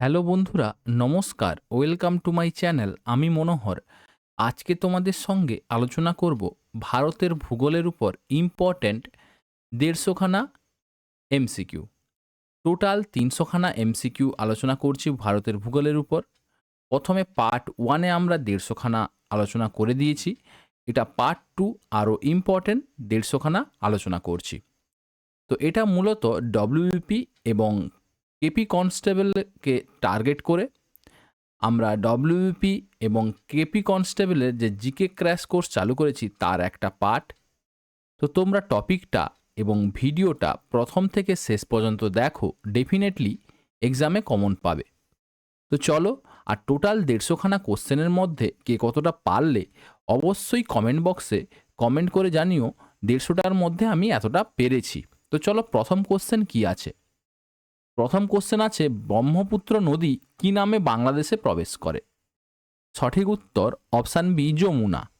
Hello বন্ধুরা, নমস্কার। Welcome to my channel আমি মনোহর। আজকে তোমাদের সঙ্গে আলোচনা করব ভারতের ভূগোলের উপর ইম্পর্ট্যান্ট দেড়শোখানা এমসিকিউ টোটাল তিনশোখানা এমসিকিউ আলোচনা করছি ভারতের ভূগোলের উপর। প্রথমে পার্ট ওয়ানে আমরা দেড়শোখানা আলোচনা করে দিয়েছি। এটা পার্ট টু আরও ইম্পর্ট্যান্ট দেড়শোখানা আলোচনা করছি। তো এটা মূলত ডব্লিউপি এবং কেপি কনস্টেবলকে টার্গেট করে আমরা ডব্লিউপি এবং কেপি কনস্টেবলের যে জিকে ক্র্যাশ কোর্স চালু করেছি তার একটা পার্ট তো তোমরা টপিকটা এবং ভিডিওটা প্রথম থেকে শেষ পর্যন্ত দেখো ডেফিনেটলি এক্সামে কমন পাবে। তো চলো, আর টোটাল দেড়শোখানা কোশ্চেনের মধ্যে কে কতটা পারলে অবশ্যই কমেন্ট বক্সে কমেন্ট করে জানিও, দেড়শোটার মধ্যে আমি এতটা পেরেছি। তো চলো, প্রথম কোশ্চেন কি আছে? প্রথম কোশ্চেন আছে, ব্রহ্মপুত্র নদী কি নামে বাংলাদেশে প্রবেশ করে? সঠিক উত্তর option B Yamuna.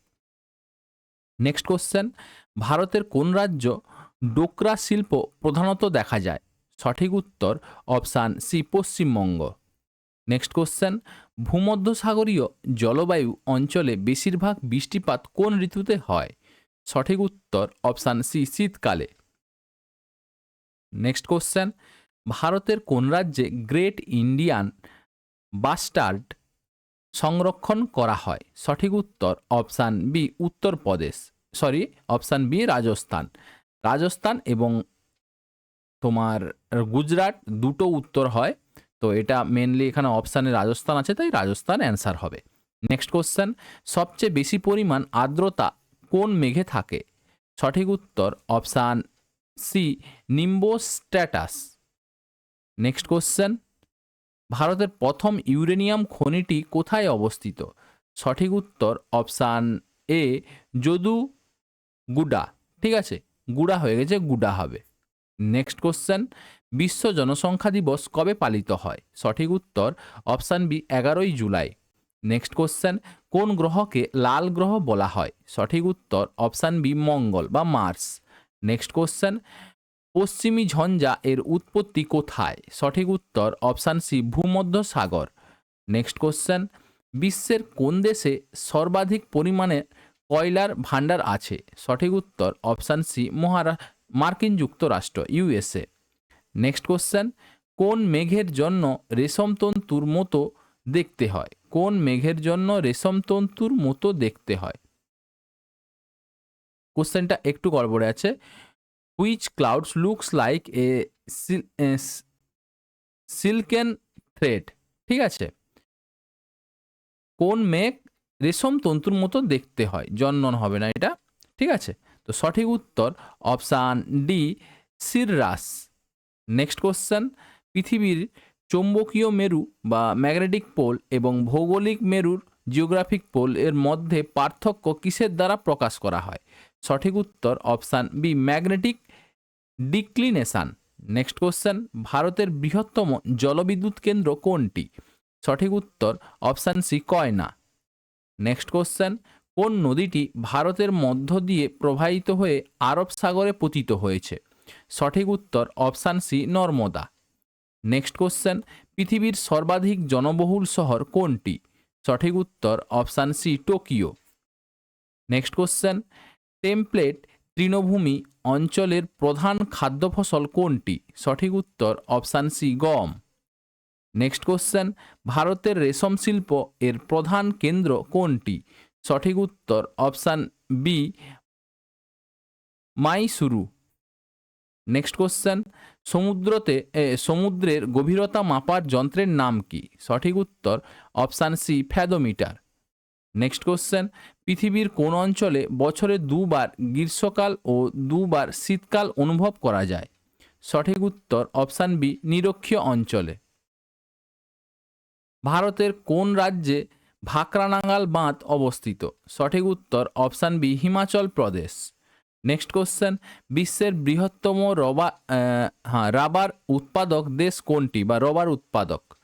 Next question ভারতের কোন রাজ্য ডোকরা শিল্প প্রধানত দেখা যায়? সঠিক উত্তর option C Paschimbanga. Next question ভূমধ্যসাগরীয় জলবায়ু অঞ্চলে বেশিরভাগ বৃষ্টিপাত কোন ঋতুতে হয়? সঠিক উত্তর অপশান সি শীতকালে। নেক্সট কোশ্চেন ভারতের কোন রাজ্যে গ্রেট ইন্ডিয়ান বাস্টার্ড সংরক্ষণ করা হয়? সঠিক উত্তর option B Uttar Pradesh sorry option B Rajasthan. Rajasthan এবং তোমার গুজরাট দুটো উত্তর হয়। তো এটা মেনলি এখানে অপশানে রাজস্থান আছে, তাই রাজস্থান অ্যান্সার হবে। নেক্সট কোশ্চেন সবচেয়ে বেশি পরিমাণ আর্দ্রতা কোন মেঘে থাকে? সঠিক উত্তর option C nimbostratus next question ভারতের প্রথম ইউরেনিয়াম খনিটি কোথায় অবস্থিত? সঠিক উত্তর অপশান এ যদু গুডা। ঠিক আছে? গুড়া হয়ে গেছে, গুডা হবে। নেক্সট কোশ্চেন বিশ্ব জনসংখ্যা দিবস কবে পালিত হয়? সঠিক উত্তর অপশান বি এগারোই জুলাই। নেক্সট কোশ্চেন কোন গ্রহকে লাল গ্রহ বলা হয়? সঠিক উত্তর অপশান বি মঙ্গল বা মার্স। নেক্সট কোশ্চেন পশ্চিমী ঝঞ্ঝা এর উৎপত্তি কোথায়? সঠিক উত্তর অপশান সি ভূমধ্য সাগর নেক্সট কোশ্চেন, বিশ্বের কোন দেশে সর্বাধিক পরিমাণে কয়লার ভাণ্ডার আছে? সঠিক উত্তর অপশান সি, মহারা, মার্কিন যুক্তরাষ্ট্র ইউএসএ নেক্সট কোশ্চেন, কোন মেঘের জন্য রেশম তন্তুর মতো দেখতে হয়? কোন মেঘের জন্য রেশম তন্তুর মতো দেখতে হয়? কোশ্চেনটা একটু গড়বড়ে আছে। Which clouds looks like a silken thread ঠিক আছে? কোন মেঘ রেশম তন্তুর মতো দেখতে হয়? জন্মন হবে না এটা, ঠিক আছে? তো সঠিক উত্তর option D, cirrus. Next question, পৃথিবীর চৌম্বকীয় মেরু বা ম্যাগনেটিক পোল এবং ভৌগোলিক মেরুর জিওগ্রাফিক পোল এর মধ্যে পার্থক্য কিসের দ্বারা প্রকাশ করা হয়? সঠিক উত্তর option B, magnetic declination. Next question, ভারতের বৃহত্তম জলবিদ্যুৎ কেন্দ্র কোনটি? সঠিক উত্তর option C, Koyna. Next question, কোন নদীটি ভারতের মধ্য দিয়ে প্রবাহিত হয়ে আরব সাগরে পতিত হয়েছে? সঠিক উত্তর option C, Narmada. Next question, পৃথিবীর সর্বাধিক জনবহুল শহর কোনটি? সঠিক উত্তর option C, Tokyo. Next question, temperate তৃণভূমি অঞ্চলের প্রধান খাদ্য ফসল কোনটি? সঠিক উত্তর অপশান সি, গম। নেক্সট কোশ্চেন, ভারতের রেশম শিল্প এর প্রধান কেন্দ্র কোনটি? সঠিক উত্তর option B, Mysuru. Next question, সমুদ্রতে সমুদ্রের গভীরতা মাপার যন্ত্রের নাম কি? সঠিক উত্তর option C, fathometer. Next question পৃথিবীর কোন অঞ্চলে বছরে দুবার গ্রীষ্মকাল ও দুবার শীতকাল অনুভব করা যায়? সঠিক উত্তর অপশান বি, নিরক্ষীয় অঞ্চলে। ভারতের কোন রাজ্যে ভাকরানাঙ্গাল বাঁধ অবস্থিত? সঠিক উত্তর option B, Himachal Pradesh. Next question, বিশ্বের বৃহত্তম রবার হ্যাঁ রাবার উৎপাদক দেশ কোনটি বা রবার উৎপাদক?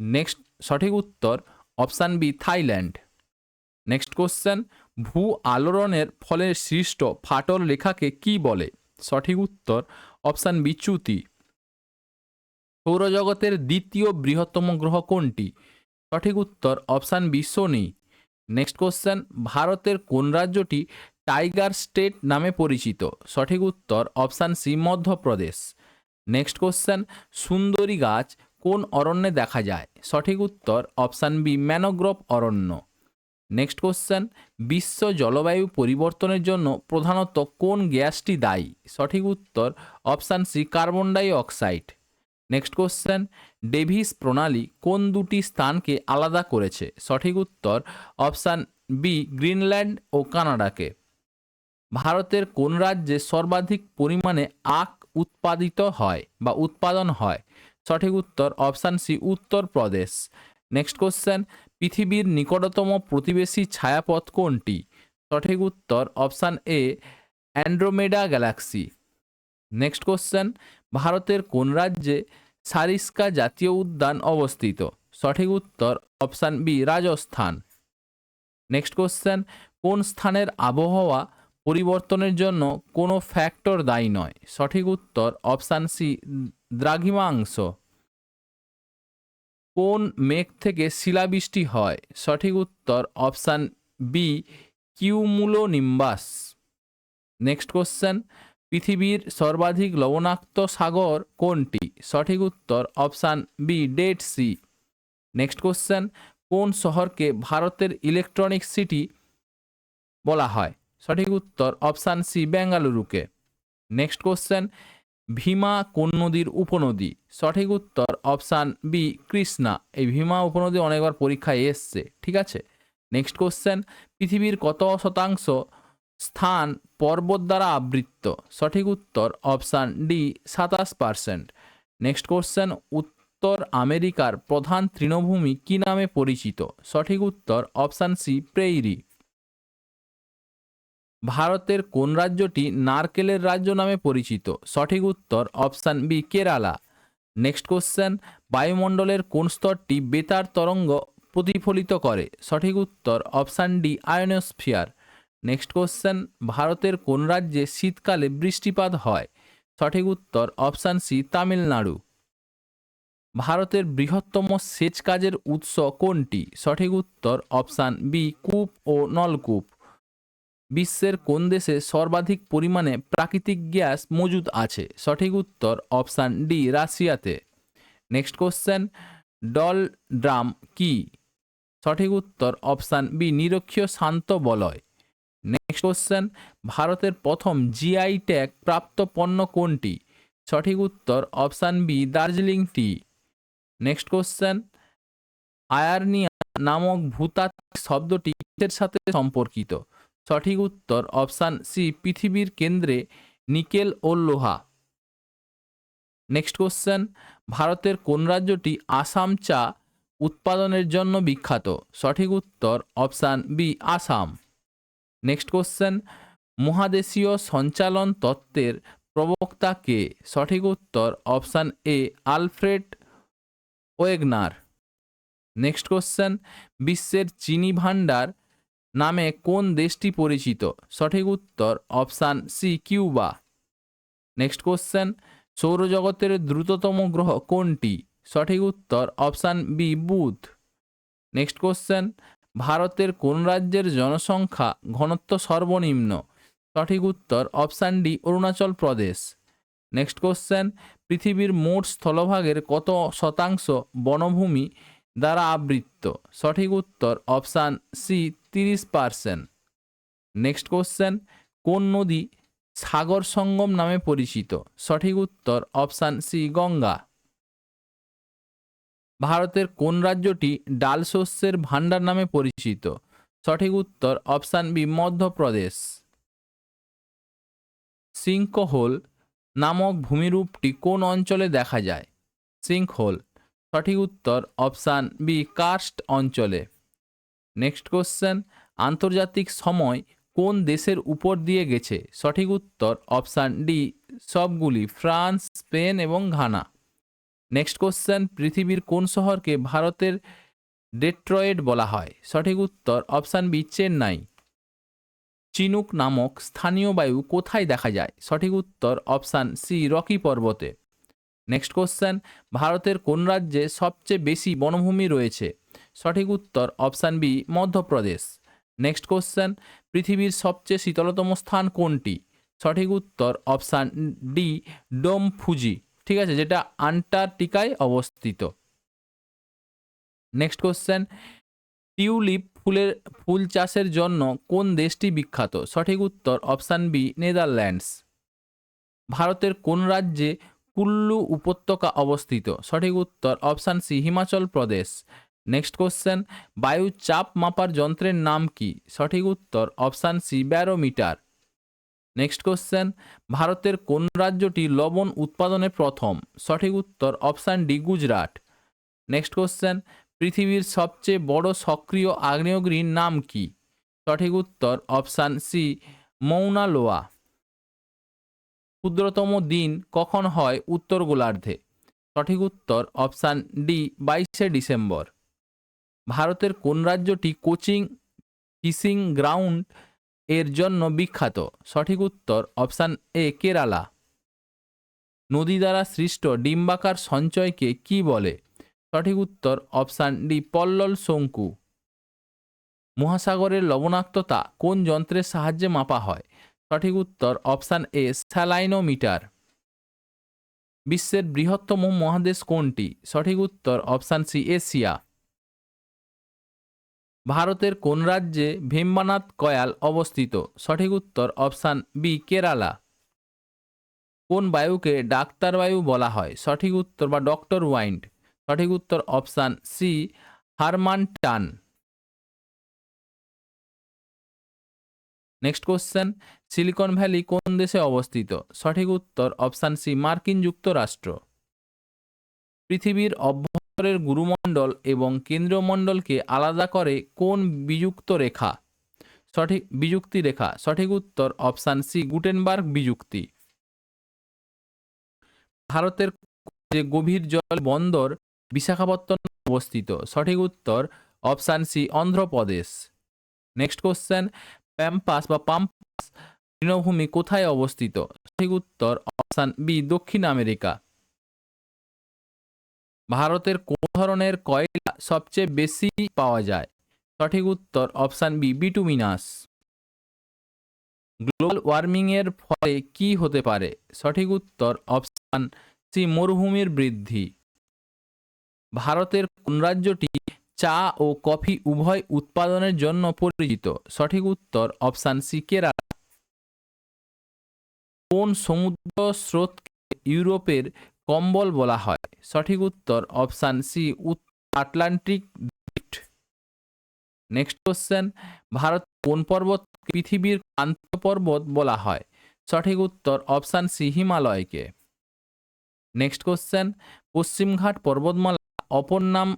নেক্সট, সঠিক উত্তর option B, Thailand. Next question ভূ আলোড়নের ফলে সৃষ্ট ফাটল রেখাকে কি বলে? সঠিক উত্তর অপশান বিচ্যুতি সৌরজগতের দ্বিতীয় বৃহত্তম গ্রহ কোনটি? সঠিক উত্তর অপশান বি শনি। নেক্সট কোশ্চেন ভারতের কোন রাজ্যটি টাইগার স্টেট নামে পরিচিত? সঠিক উত্তর option C Madhya Pradesh. Next question সুন্দরী গাছ কোন অরণ্যে দেখা যায়? সঠিক উত্তর অপশান বি ম্যানোগ্রোভ অরণ্য। নেক্সট কোশ্চেন বিশ্ব জলবায়ু পরিবর্তনের জন্য প্রধানত কোন গ্যাসটি দায়ী? সঠিক উত্তর option C carbon dioxide next question Davis প্রণালী কোন দুটি স্থানকে আলাদা করেছে? সঠিক উত্তর অপশান বি গ্রিনল্যান্ড ও কানাডাকে। ভারতের কোন রাজ্যে সর্বাধিক পরিমাণে আখ উৎপাদিত হয় বা উৎপাদন হয়? সঠিক উত্তর option C Uttar Pradesh. Next question পৃথিবীর নিকটতম প্রতিবেশী ছায়াপথ কোনটি? সঠিক উত্তর option A, Andromeda galaxy. Next question, ভারতের কোন রাজ্যে সারিস্কা জাতীয় উদ্যান অবস্থিত? সঠিক উত্তর option B, Rajasthan. Next question, কোন স্থানের আবহাওয়া পরিবর্তনের জন্য কোনো ফ্যাক্টর দায়ী নয়? সঠিক উত্তর অপশান সি, দ্রাঘিমাংশ। কোন মেঘ থেকে শিলাবৃষ্টি হয়? সঠিক উত্তর option B cumulonimbus next question পৃথিবীর সর্বাধিক লবণাক্ত সাগর কোনটি? সঠিক উত্তর option B Dead Sea next question কোন শহরকে ভারতের ইলেকট্রনিক সিটি বলা হয়? সঠিক উত্তর অপশান সি বেঙ্গালুরুকে। নেক্সট কোশ্চেন ভীমা কোন নদীর উপনদী। সঠিক উত্তর অপশান বি কৃষ্ণা। এই ভীমা উপনদী অনেকবার পরীক্ষায় এসছে, ঠিক আছে? নেক্সট কোশ্চেন পৃথিবীর কত শতাংশ স্থান পর্বত দ্বারা আবৃত্ত সঠিক উত্তর অপশান ডি সাতাশ পার্সেন্ট নেক্সট কোশ্চেন উত্তর আমেরিকার প্রধান তৃণভূমি কি নামে পরিচিত? সঠিক উত্তর অপশান সি প্রেইরি। ভারতের কোন রাজ্যটি নারকেলের রাজ্য নামে পরিচিত? সঠিক উত্তর option B, Kerala. Next question, বায়ুমণ্ডলের কোন স্তরটি বেতার তরঙ্গ প্রতিফলিত করে? সঠিক উত্তর option D, ionosphere. Next question, ভারতের কোন রাজ্যে শীতকালে বৃষ্টিপাত হয়? সঠিক উত্তর অপশান সি, তামিলনাড়ু। ভারতের বৃহত্তম সেচ কাজের উৎস কোনটি? সঠিক উত্তর অপশান বি, কূপ ও নলকূপ। বিশ্বের কোন দেশে সর্বাধিক পরিমাণে প্রাকৃতিক গ্যাস মজুদ আছে? সঠিক উত্তর অপশান ডি, রাশিয়াতে। নেক্সট কোশ্চেন, ডল ড্রাম কি? সঠিক উত্তর অপশান বি, নিরক্ষীয় শান্ত বলয়। নেক্সট কোশ্চেন, ভারতের প্রথম জিআই ট্যাগ প্রাপ্ত পণ্য কোনটি? সঠিক উত্তর option B, Darjeeling tea. Next question, আয়ারনিয়া নামক ভূতাত্ত্বিক শব্দটি কিসের সাথে সম্পর্কিত? সঠিক উত্তর অপশান সি, পৃথিবীর কেন্দ্রে নিকেল ও লোহা। নেক্সট কোশ্চেন, ভারতের কোন রাজ্যটি আসাম চা উৎপাদনের জন্য বিখ্যাত? সঠিক উত্তর option B, Assam. Next question, মহাদেশীয় সঞ্চালন তত্ত্বের প্রবক্তা কে? সঠিক উত্তর option A, Alfred Wegener. Next question, বিশ্বের চিনি ভাণ্ডার নামে কোন দেশটি পরিচিত? সঠিক উত্তর option C, Cuba. Next question, সৌরজগতের দ্রুততম গ্রহ কোনটি? সঠিক উত্তর অপশান বি, বুধ। নেক্সট কোশ্চেন, ভারতের কোন রাজ্যের জনসংখ্যা ঘনত্ব সর্বনিম্ন? সঠিক উত্তর option D, Arunachal Pradesh. Next question, পৃথিবীর মোট স্থলভাগের কত শতাংশ বনভূমি দ্বারা আবৃত্ত। সঠিক উত্তর অপশান সি, তিরিশ পার্সেন্ট। নেক্সট কোশ্চেন, কোন নদী সাগর সঙ্গম নামে পরিচিত? সঠিক উত্তর অপশান সি, গঙ্গা। ভারতের কোন রাজ্যটি ডাল শস্যের ভাণ্ডার নামে পরিচিত? সঠিক উত্তর অপশান বি, মধ্যপ্রদেশ। সিঙ্কহোল নামক ভূমিরূপটি কোন অঞ্চলে দেখা যায়? সিঙ্কহোল সঠিক উত্তর অপশান বি, কার্স্ট অঞ্চলে। নেক্সট কোশ্চেন, আন্তর্জাতিক সময় কোন দেশের উপর দিয়ে গেছে? সঠিক উত্তর অপশান ডি, সবগুলি ফ্রান্স, স্পেন এবং ঘানা। নেক্সট কোশ্চেন, পৃথিবীর কোন শহরকে ভারতের ডেট্রয়েড বলা হয়? সঠিক উত্তর অপশান বি, চেন্নাই। চিনুক নামক স্থানীয় বায়ু কোথায় দেখা যায়? সঠিক উত্তর অপশান সি, রকি পর্বতে। নেক্সট কোশ্চেন ভারতের কোন রাজ্যে সবচেয়ে বেশি বনভূমি রয়েছে? সঠিক উত্তর option B Madhya Pradesh. Next question পৃথিবীর সবচেয়ে শীতলতম স্থান কোনটি? সঠিক উত্তর অপশান ডি ডোম ফুজি ঠিক আছে, যেটা আন্টার্কটিকায় অবস্থিত। নেক্সট কোশ্চেন টিউলিপ ফুলের, ফুল চাষের জন্য কোন দেশটি বিখ্যাত? সঠিক উত্তর অপশান বি নেদারল্যান্ডস। ভারতের কোন রাজ্যে কুল্লু উপত্যকা অবস্থিত। সঠিক উত্তর option C, Himachal Pradesh. Next question, বায়ু চাপ মাপার যন্ত্রের নাম কি? সঠিক উত্তর option C, barometer. Next question, ভারতের কোন রাজ্যটি লবণ উৎপাদনে প্রথম? সঠিক উত্তর option D, Gujarat. Next question, পৃথিবীর সবচেয়ে বড় সক্রিয় আগ্নেয়গিরির নাম কি? সঠিক উত্তর অপশান সি, মৌনা লোয়া। ক্ষুদ্রতম দিন কখন হয় উত্তর গোলার্ধে সঠিক উত্তর অপশান ডি, বাইশে ডিসেম্বর। ভারতের কোন রাজ্যটি কোচিং, ফিশিং গ্রাউন্ড এর জন্য বিখ্যাত? সঠিক উত্তর অপশান এ, কেরালা। নদী দ্বারা সৃষ্ট ডিম্বাকার সঞ্চয়কে কি বলে? সঠিক উত্তর অপশান ডি, পল্লল শঙ্কু। মহাসাগরের লবণাক্ততা কোন যন্ত্রের সাহায্যে মাপা হয়? সঠিক উত্তর অপশান এ, স্যালাইনোমিটার। বিশ্বের বৃহত্তম মহাদেশ কোনটি? সঠিক উত্তর অপশান সি, এশিয়া। ভারতের কোন রাজ্যে ভীমবানাথ কয়াল অবস্থিত? সঠিক উত্তর অপশান বি, কেরালা। কোন বায়ুকে ডাক্তার বায়ু বলা হয়? সঠিক উত্তর বা ডক্টর ওয়াইন্ড। সঠিক উত্তর অপশান সি, হারমান টান। Next question. সিলিকন ভ্যালি কোন দেশে অবস্থিত? সঠিক উত্তর অপশান সি, মার্কিন যুক্তরাষ্ট্র। পৃথিবীর অভ্যন্তরের গুরুমণ্ডল এবং কেন্দ্রীয় মণ্ডলকে আলাদা করে কোন বিযুক্ত রেখা? সঠিক বিযুক্তি রেখা। সঠিক উত্তর অপশান সি, গুটেনবার্গ বিযুক্তি। ভারতের যে গভীর জল বন্দর বিশাখাপত্তনম অবস্থিত। সঠিক উত্তর option C, Andhra Pradesh. Next question, pampas বা পাম্পাস তৃণভূমি কোথায় অবস্থিত? সঠিক উত্তর অপশান বি, দক্ষিণ আমেরিকা। ভারতের কোন ধরনের কয়লা সবচেয়ে বেশি পাওয়া যায়? সঠিক উত্তর option B, bituminous. Global warming এর ফলে কি হতে পারে? সঠিক উত্তর অপশান সি, মরুভূমির বৃদ্ধি। ভারতের কোন রাজ্যটি চা ও কফি উভয় উৎপাদনের জন্য পরিচিত? সঠিক উত্তর অপশান সি, কেরালা। কোন সমুদ্র স্রোতকে ইউরোপের কম্বল বলা হয়? সঠিক উত্তর option C Atlantic next question Bharat কোন পর্বত পৃথিবীর ক্রান্ত পর্বত বলা হয়? সঠিক উত্তর অপশান সি, হিমালয়কে। নেক্সট কোশ্চেন, পশ্চিমঘাট পর্বতমালা অপর নাম,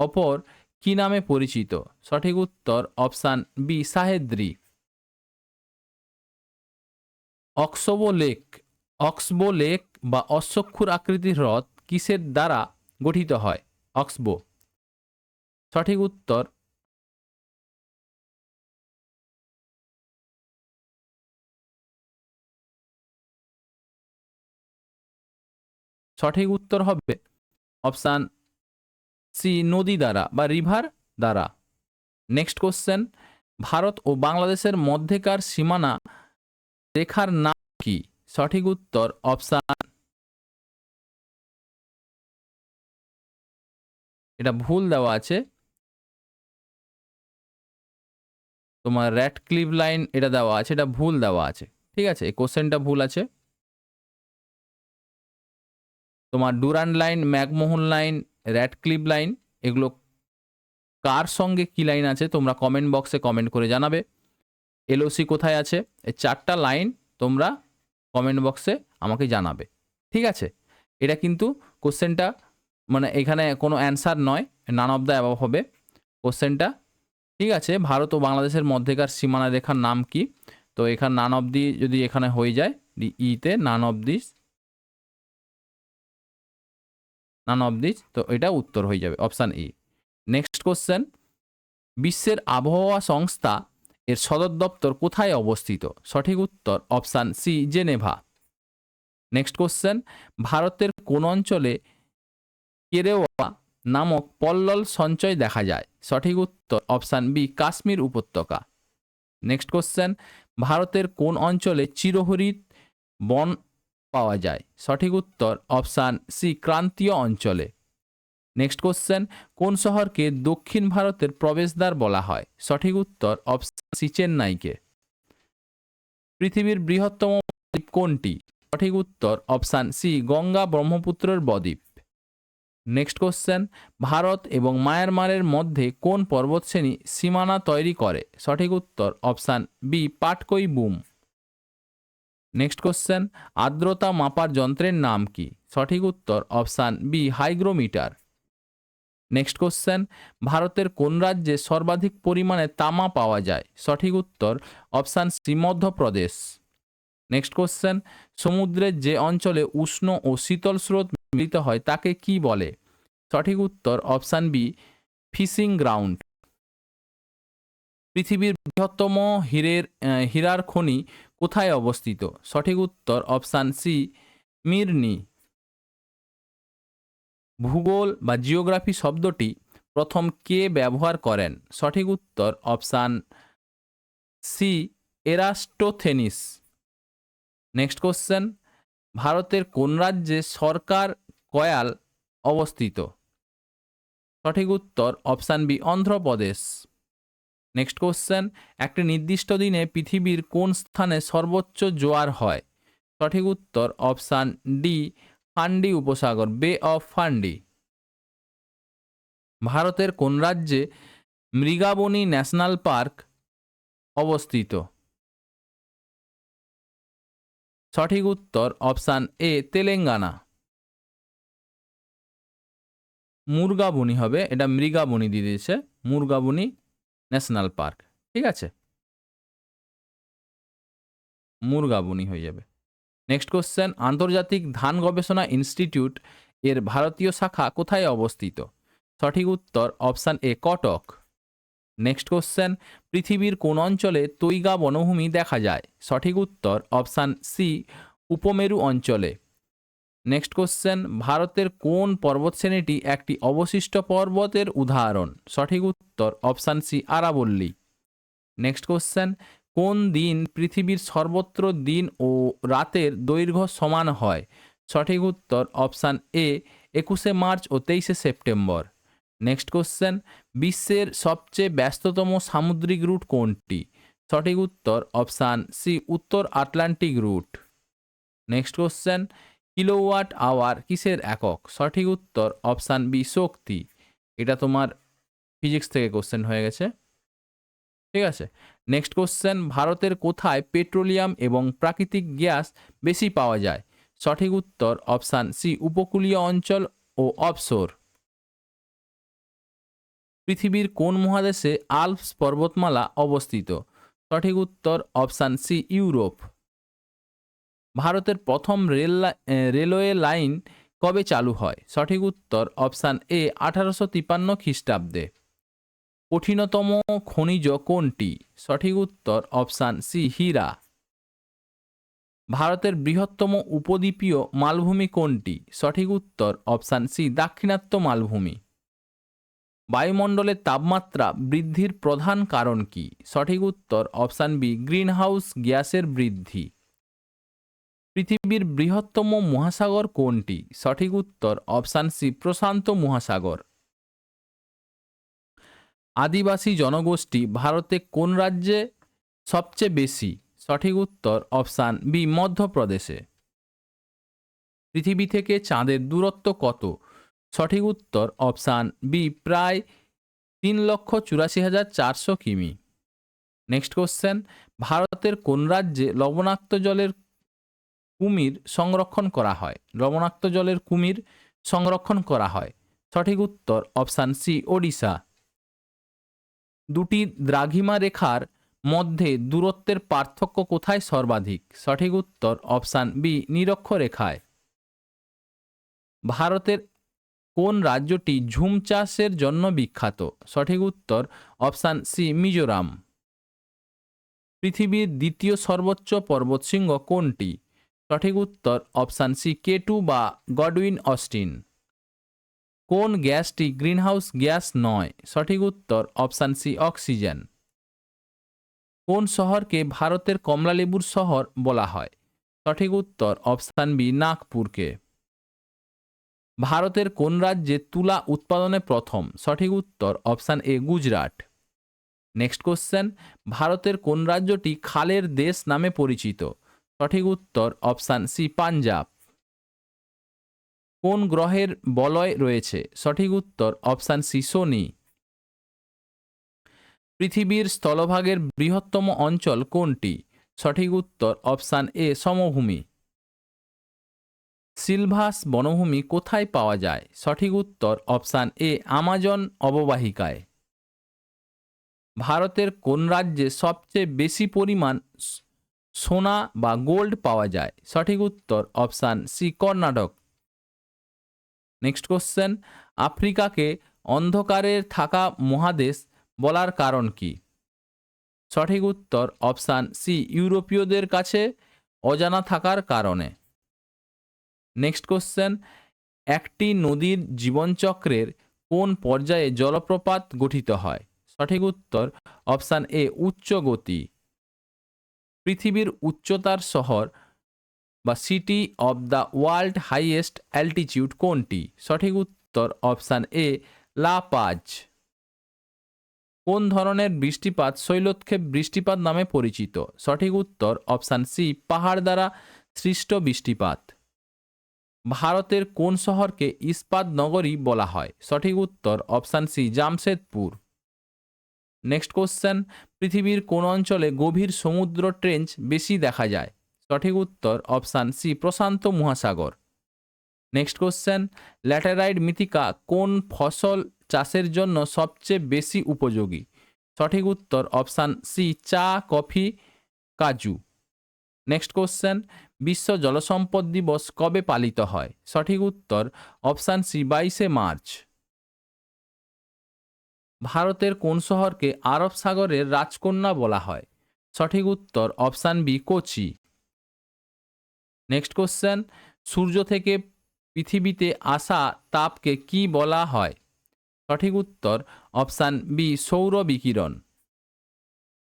অপর কি নামে পরিচিত? সঠিক উত্তর option B, Sahyadri. Oxbow lake oxbow lake বা অশ্বক্ষুর আকৃতির হ্রদ কিসের দ্বারা গঠিত হয়? অক্সবো। সঠিক উত্তর সঠিক উত্তর হবে অপশান সি, নদী দ্বারা বা রিভার দ্বারা। নেক্সট কোশ্চেন, ভারত ও বাংলাদেশের মধ্যেকার সীমানা রেখার নাম কি? সঠিক উত্তর অপশান এটা ভুল দেওয়া আছে। তোমার র্যাট ক্লিপ লাইন এটা দেওয়া আছে, এটা ভুল দেওয়া আছে। ঠিক আছে, এই কোশ্চেনটা ভুল আছে। তোমার Durand line, McMahon line Radcliffe line, এগুলো কার সঙ্গে কী লাইন আছে তোমরা কমেন্ট বক্সে কমেন্ট করে জানাবে। এলওসি কোথায় আছে? এই চারটা লাইন তোমরা কমেন্ট বক্সে আমাকে জানাবে। ঠিক আছে? এটা কিন্তু কোশ্চেনটা মানে এখানে কোনো অ্যান্সার নয় নান অফ দ্য অ্যাবভ হবে কোশ্চেনটা ঠিক আছে? ভারত ও বাংলাদেশের মধ্যেকার সীমানা রেখার নাম কি? তো এখানে নান অফ দি যদি এখানে হয়ে যায় দি ইতে none of this none of this তো এটা উত্তর হয়ে যাবে অপশান ই নেক্সট কোশ্চেন বিশ্বের আবহাওয়া সংস্থা এর সদর দপ্তর কোথায় অবস্থিত? সঠিক উত্তর option C Geneva. Next question ভারতের কোন অঞ্চলে কেরেওয়া নামক পল্লল সঞ্চয় দেখা যায়? সঠিক উত্তর অপশান বি কাশ্মীর উপত্যকা। নেক্সট কোশ্চেন ভারতের কোন অঞ্চলে চিরহরিত বন পাওয়া যায়? সঠিক উত্তর অপশান সি ক্রান্তীয় অঞ্চলে। নেক্সট কোশ্চেন কোন শহরকে দক্ষিণ ভারতের প্রবেশদ্বার বলা হয়? সঠিক উত্তর অপশন সি চেন্নাইকে। পৃথিবীর বৃহত্তম দ্বীপ কোনটি? সঠিক উত্তর অপশান সি গঙ্গা ব্রহ্মপুত্রের বদ্বীপ। নেক্সট কোশ্চেন ভারত এবং মায়ানমারের মধ্যে কোন পর্বতশ্রেণী সীমানা তৈরি করে? সঠিক উত্তর option B Patkai Bum. Next question আর্দ্রতা মাপার যন্ত্রের নাম কি? সঠিক উত্তর option B hygrometer. Next question ভারতের কোন রাজ্যে সর্বাধিক পরিমাণে তামা পাওয়া যায়? সঠিক উত্তর option C Madhya Pradesh. Next question সমুদ্রের যে অঞ্চলে উষ্ণ ও শীতল স্রোত মিলিত হয়, তাকে কি বলে? সঠিক উত্তর অপশান বি ফিশিং গ্রাউন্ড। পৃথিবীর বৃহত্তম হীরের হীরার খনি কোথায় অবস্থিত? সঠিক উত্তর অপশান সি মিরনি। ভূগোল বা জিওগ্রাফি শব্দটি প্রথম কে ব্যবহার করেন? সঠিক উত্তর option C, Eratosthenes. Next question, ভারতের কোন রাজ্যে সরকার কয়াল অবস্থিত? সঠিক উত্তর option B, Andhra Pradesh. Next question, একটি নির্দিষ্ট দিনে পৃথিবীর কোন স্থানে সর্বোচ্চ জোয়ার হয়? সঠিক উত্তর অপশান ডি ফান্ডি উপসাগর, বে অফ ফান্ডি। ভারতের কোন রাজ্যে মৃগাবনী ন্যাশনাল পার্ক অবস্থিত? সঠিক উত্তর অপশান এ, তেলেঙ্গানা। মুরগাবনি হবে, এটা মৃগাবনি দিয়ে দিয়েছে, মুরগাবনি ন্যাশনাল পার্ক, ঠিক আছে? মুরগাবনি হয়ে যাবে। নেক্সট কোশ্চেন আন্তর্জাতিক ধান গবেষণা ইনস্টিটিউট এর ভারতীয় শাখা কোথায় অবস্থিত? সঠিক উত্তর option A Cuttack. Next question পৃথিবীর কোন অঞ্চলে তৈগা বনভূমি দেখা যায়? সঠিক উত্তর অপশান সি উপমেরু অঞ্চলে। নেক্সট কোশ্চেন ভারতের কোন পর্বতশ্রেণীটি একটি অবশিষ্ট পর্বতের উদাহরণ? সঠিক উত্তর অপশান সি আরাবল্লী। নেক্সট কোশ্চেন কোন দিন পৃথিবীর সর্বত্র দিন ও রাতের দৈর্ঘ্য সমান হয়? সঠিক উত্তর অপশান এ, একুশে মার্চ ও তেইশে সেপ্টেম্বর। নেক্সট কোশ্চেন, বিশ্বের সবচেয়ে ব্যস্ততম সামুদ্রিক রুট কোনটি? সঠিক উত্তর অপশান সি, উত্তর Atlantic route. Next question, kilowatt hour কিসের একক? সঠিক উত্তর অপশান বি, শক্তি। এটা তোমার ফিজিক্স থেকে কোশ্চেন হয়ে গেছে। ঠিক আছে? নেক্সট কোশ্চেন ভারতের কোথায় পেট্রোলিয়াম এবং প্রাকৃতিক গ্যাস বেশি পাওয়া যায়? সঠিক উত্তর, অপশান সি, উপকূলীয় অঞ্চল ও অফশোর। পৃথিবীর কোন মহাদেশে আলপস পর্বতমালা অবস্থিত? সঠিক উত্তর, অপশান সি, ইউরোপ। ভারতের প্রথম রেল রেলওয়ে লাইন কবে চালু হয়? সঠিক উত্তর, অপশান এ, আঠারোশো তিপান্ন খ্রিস্টাব্দে। কঠিনতম খনিজ কোনটি? সঠিক উত্তর অপশান সি, হীরা। ভারতের বৃহত্তম উপদ্বীপীয় মালভূমি কোনটি? সঠিক উত্তর অপশান সি, দাক্ষিণাত্য মালভূমি। বায়ুমণ্ডলের তাপমাত্রা বৃদ্ধির প্রধান কারণ কি? সঠিক উত্তর অপশান বি, গ্রিনহাউস গ্যাসের বৃদ্ধি। পৃথিবীর বৃহত্তম মহাসাগর কোনটি? সঠিক উত্তর অপশান সি, প্রশান্ত মহাসাগর। আদিবাসী জনগোষ্ঠী ভারতে কোন রাজ্যে সবচেয়ে বেশি? সঠিক উত্তর অপশান বি, মধ্যপ্রদেশে। পৃথিবী থেকে চাঁদের দূরত্ব কত? সঠিক উত্তর অপশান বি, প্রায় তিন লক্ষ চুরাশি হাজার চারশো কিমি। নেক্সট কোশ্চেন, ভারতের কোন রাজ্যে লবণাক্ত জলের কুমির সংরক্ষণ করা হয়? লবণাক্ত জলের কুমির সংরক্ষণ করা হয়। সঠিক উত্তর অপশান সি, ওড়িশা। দুটি দ্রাঘিমা রেখার মধ্যে দূরত্বের পার্থক্য কোথায় সর্বাধিক? সঠিক উত্তর অপশান বি নিরক্ষরেখায়। ভারতের কোন রাজ্যটি ঝুম চাষের জন্য বিখ্যাত? সঠিক উত্তর অপশান সি মিজোরাম। পৃথিবীর দ্বিতীয় সর্বোচ্চ পর্বতশৃঙ্গ কোনটি? সঠিক উত্তর অপশান সি কে টু বা গডউইন অস্টিন। কোন গ্যাসটি গ্রিনহাউস গ্যাস নয়? সঠিক উত্তর, অপশান সি, অক্সিজেন। কোন শহরকে ভারতের কমলালেবুর শহর বলা হয়? সঠিক উত্তর, অপশান বি, নাগপুরকে। ভারতের কোন রাজ্যে তুলা উৎপাদনে প্রথম? সঠিক উত্তর, option A, Gujarat. Next question, ভারতের কোন রাজ্যটি খালের দেশ নামে পরিচিত? সঠিক উত্তর, অপশান সি, পাঞ্জাব। কোন গ্রহের বলয় রয়েছে? সঠিক উত্তর অপশান সি শনি। পৃথিবীর স্থলভাগের বৃহত্তম অঞ্চল কোনটি? সঠিক উত্তর অপশান এ সমভূমি। সিলভাস বনভূমি কোথায় পাওয়া যায়? সঠিক উত্তর অপশান এ আমাজন অববাহিকায়। ভারতের কোন রাজ্যে সবচেয়ে বেশি পরিমাণ সোনা বা গোল্ড পাওয়া যায়? সঠিক উত্তর option C Karnataka. Next question আফ্রিকাকে অন্ধকারের থাকা মহাদেশ বলার কারণ কি? সঠিক উত্তর অপশান সি ইউরোপীয়দের কাছে অজানা থাকার কারণে। নেক্সট কোশ্চেন একটি নদীর জীবনচক্রের কোন পর্যায়ে জলপ্রপাত গঠিত হয়? সঠিক উত্তর অপশান এ উচ্চ গতি। পৃথিবীর উচ্চতার শহর বা city of the world highest altitude কোনটি? সঠিক উত্তর অপশান এ লা পাজ কোন ধরনের বৃষ্টিপাত শৈলোৎক্ষেপ বৃষ্টিপাত নামে পরিচিত? সঠিক উত্তর অপশান সি, পাহাড় দ্বারা সৃষ্ট বৃষ্টিপাত। ভারতের কোন শহরকে ইস্পাত নগরী বলা হয়? সঠিক উত্তর option C, Jamshedpur. Next question, পৃথিবীর কোন অঞ্চলে গভীর সমুদ্র ট্রেঞ্চ বেশি দেখা যায়? সঠিক উত্তর অপশান সি, প্রশান্ত মহাসাগর। নেক্সট কোশ্চেন ল্যাটেরাইট মৃত্তিকা কোন ফসল চাষের জন্য সবচেয়ে বেশি উপযোগী? সঠিক উত্তর অপশান সি, চা, কফি, কাজু। নেক্সট কোশ্চেন বিশ্ব জলসম্পদ দিবস কবে পালিত হয়? সঠিক উত্তর অপশান সি, বাইশে মার্চ। ভারতের কোন শহরকে আরব সাগরের রাজকন্যা বলা হয়? সঠিক উত্তর option B, Kochi. Next question সূর্য থেকে পৃথিবীতে আসা তাপকে কি বলা হয়? সঠিক উত্তর অপশান বি সৌর বিকিরণ।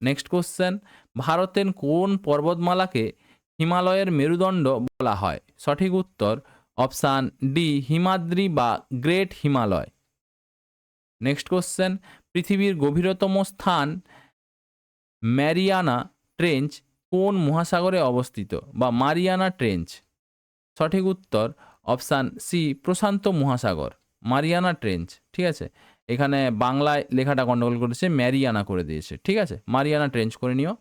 নেক্সট কোশ্চেন ভারতের কোন পর্বতমালাকে হিমালয়ের মেরুদণ্ড বলা হয়? সঠিক উত্তর অপশান ডি হিমাদ্রি বা গ্রেট হিমালয়। নেক্সট কোশ্চেন পৃথিবীর গভীরতম স্থান ম্যারিয়ানা, ট্রেঞ্চ কোন মহাসাগরে অবস্থিত? বা মারিয়ানা ট্রেঞ্চ। সঠিক উত্তর অপশান সি প্রশান্ত মহাসাগর। মারিয়ানা ট্রেঞ্চ, ঠিক আছে? এখানে বাংলায় লেখাটা গন্ডগোল করেছে, ম্যারিয়ানা করে দিয়েছে, ঠিক আছে? মারিয়ানা ট্রেঞ্চ করে নিও।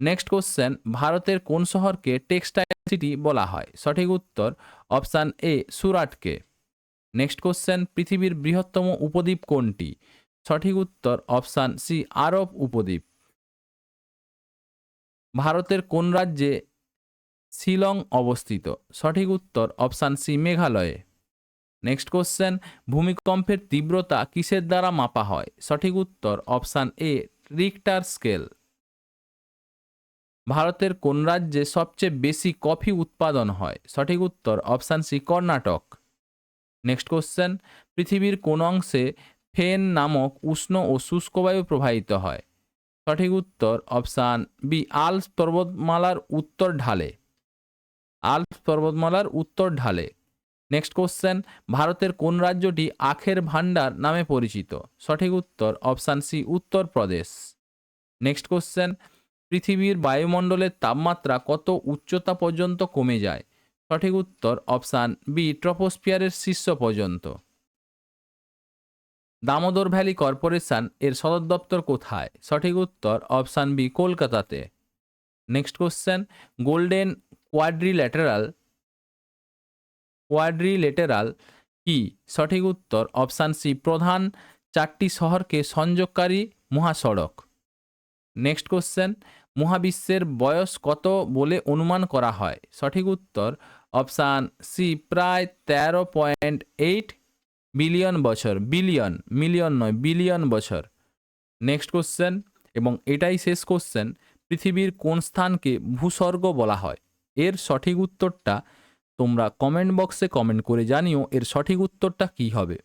নেক্সট কোশ্চেন ভারতের কোন শহরকে টেক্সটাইল সিটি বলা হয়? সঠিক উত্তর অপশান এ সুরাটকে। নেক্সট কোশ্চেন পৃথিবীর বৃহত্তম উপদ্বীপ কোনটি? সঠিক উত্তর অপশান সি আরব উপদ্বীপ। ভারতের কোন রাজ্যে শিলং অবস্থিত? সঠিক উত্তর অপশান সি, মেঘালয়ে। নেক্সট কোশ্চেন, ভূমিকম্পের তীব্রতা কিসের দ্বারা মাপা হয়? সঠিক উত্তর অপশান এ রিক্টার স্কেল ভারতের কোন রাজ্যে সবচেয়ে বেশি কফি উৎপাদন হয়? সঠিক উত্তর option C, Karnataka. Next question, পৃথিবীর কোন অংশে ফেন নামক উষ্ণ ও শুষ্ক বায়ু প্রবাহিত হয়? সঠিক উত্তর অপশান বি আলস পর্বতমালার উত্তর ঢালে। আলস পর্বতমালার উত্তর ঢালে। নেক্সট কোশ্চেন, ভারতের কোন রাজ্যটি আখের ভাণ্ডার নামে পরিচিত? সঠিক উত্তর option C Uttar Pradesh next question, পৃথিবীর বায়ুমণ্ডলের তাপমাত্রা কত উচ্চতা পর্যন্ত কমে যায়? সঠিক উত্তর অপশান বি, ট্রপোস্ফিয়ারের শীর্ষ পর্যন্ত। দামোদর ভ্যালি কর্পোরেশন এর সদর দপ্তর কোথায়? সঠিক উত্তর অপশান বি, কলকাতাতে। Next question, golden quadrilateral quadrilateral কি? সঠিক উত্তর অপশান সি, প্রধান চারটি শহরকে সংযোগকারী মহাসড়ক। নেক্সট কোশ্চেন, মহাবিশ্বের বয়স কত বলে অনুমান করা হয়? সঠিক উত্তর অপশান সি, প্রায় তেরো পয়েন্ট এইট বিলিয়ন বছর, বিলিয়ন, মিলিয়ন নয়, বিলিয়ন বছর। নেক্সট কোশ্চেন এবং এটাই শেষ কোশ্চেন পৃথিবীর কোন স্থানকে ভূস্বর্গ বলা হয়? এর সঠিক উত্তরটা তোমরা কমেন্ট বক্সে কমেন্ট করে জানিও, এর সঠিক উত্তরটা কী হবে?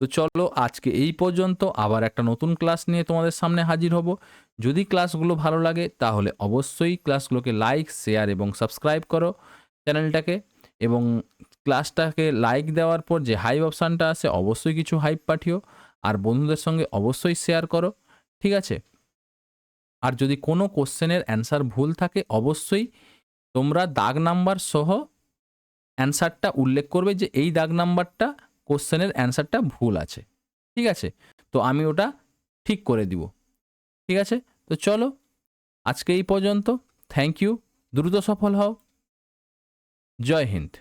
তো চলো আজকে এই পর্যন্ত, আবার একটা নতুন ক্লাস নিয়ে তোমাদের সামনে হাজির হব। যদি ক্লাসগুলো ভালো লাগে, তাহলে অবশ্যই ক্লাসগুলোকে লাইক শেয়ার এবং সাবস্ক্রাইব করো চ্যানেলটাকে, এবং ক্লাসটাকে লাইক দেওয়ার পর যে হাইপ অপশানটা আছে, অবশ্যই কিছু হাইপ পাঠিও আর বন্ধুদের সঙ্গে অবশ্যই শেয়ার করো, ঠিক আছে? আর যদি কোনো কোশ্চেনের অ্যান্সার ভুল থাকে, অবশ্যই তোমরা দাগ নাম্বার সহ অ্যান্সারটা উল্লেখ করবে যে এই দাগ নাম্বারটা কোশ্চেনের অ্যান্সারটা ভুল আছে, ঠিক আছে? তো আমি ওটা ঠিক করে দিব, ঠিক আছে? তো চলো, আজকে এই পর্যন্ত। থ্যাংক ইউ দ্রুত সফল হও। জয় হিন্দ।